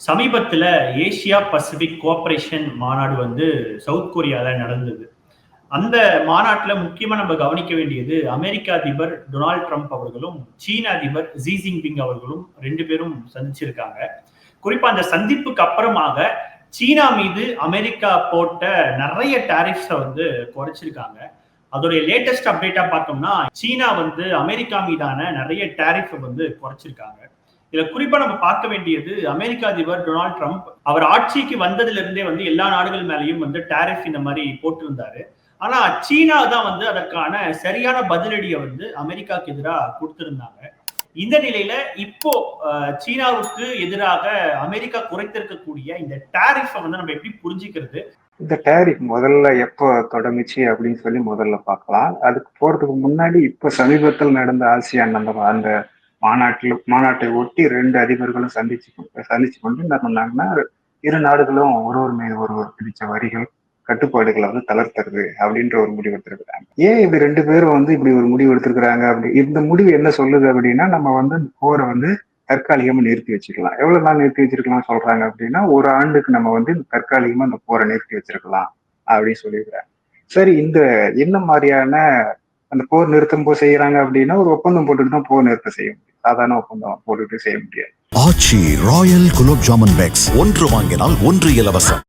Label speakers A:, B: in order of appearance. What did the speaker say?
A: சமீபத்துல Asia Pacific cooperation மாநாடு வந்து சவுத் கொரியால நடந்தது. அந்த மாநாட்டுல முக்கியமா நம்ம கவனிக்க வேண்டியது அமெரிக்க அதிபர் டொனால்ட் ட்ரம்ப் அவர்களும், சீன அதிபர் ஜி ஜின்பிங் அவர்களும் ரெண்டு பேரும் சந்திச்சிருக்காங்க. குறிப்பா அந்த சந்திப்புக்கு அப்புறமாக சீனா மீது அமெரிக்கா போட்ட நிறைய டாரிஃப்ஸ வந்து குறைச்சிருக்காங்க. அதோடைய லேட்டஸ்ட் அப்டேட்டா பார்த்தோம்னா, சீனா வந்து அமெரிக்கா மீதான நிறைய டேரிஃபை வந்து குறைச்சிருக்காங்க. இதுல குறிப்பா நம்ம பார்க்க வேண்டியது அமெரிக்க அதிபர் டொனால்ட் ட்ரம்ப் அவர் ஆட்சிக்கு வந்ததிலிருந்தே வந்து எல்லா நாடுகள் மேலேயும் வந்து டாரிஃப் இந்த மாதிரி போட்டிருந்தாரு. ஆனா சீனா தான் வந்து அதற்கான சரியான பதிலடியை வந்து அமெரிக்காக்கு எதிராக கொடுத்திருந்தாங்க இந்த நிலையில இப்போ சீனாவுக்கு எதிராக அமெரிக்கா குறைத்திருக்கக்கூடிய இந்த டேரிஃபை வந்து நம்ம எப்படி புரிஞ்சுக்கிறது?
B: இந்த டாரிஃப் முதல்ல எப்போ தொடங்குச்சு அப்படின்னு சொல்லி முதல்ல பார்க்கலாம். அதுக்கு போறதுக்கு முன்னாடி இப்ப சமீபத்தில் நடந்த ஆசியான் அந்த அந்த மாநாட்டில் மாநாட்டை ஒட்டி ரெண்டு அதிபர்களும் சந்திச்சு சந்திச்சு கொண்டு என்ன பண்ணாங்கன்னா, இரு நாடுகளும் ஒருவர் மீது ஒருவர் பிடிச்ச வரிகள், கட்டுப்பாடுகளை வந்து தளர்த்துறது அப்படின்ற ஒரு முடிவு எடுத்திருக்கிறாங்க. ஏன் இப்படி ரெண்டு பேரும் வந்து இப்படி ஒரு முடிவு எடுத்திருக்கிறாங்க அப்படி இந்த முடிவு என்ன சொல்லுது அப்படின்னா, நம்ம வந்து போரை வந்து தற்காலிகமா நிறுத்தி வச்சுக்கலாம். எவ்வளவு நாள் நிறுத்தி வச்சிருக்கலாம் சொல்றாங்க அப்படின்னா, ஒரு ஆண்டுக்கு நம்ம வந்து தற்காலிகமா இந்த போரை நிறுத்தி வச்சிருக்கலாம் அப்படின்னு சொல்லியிருக்கிறாங்க. சரி இந்த என்ன மாதிரியான அந்த போர் நிறுத்தம் போ செய்யறாங்க அப்படின்னா, ஒரு ஒப்பந்தம் போட்டுட்டு தான் போர் நிறுத்தம் செய்ய முடியும். சாதாரண ஒப்பந்தம் போட்டுட்டு செய்ய முடியாது.
C: ஆச்சி ராயல் குலோப் ஜாமுன் பேக்ஸ் ஒன்று வாங்கினால் ஒன்று இலவசம்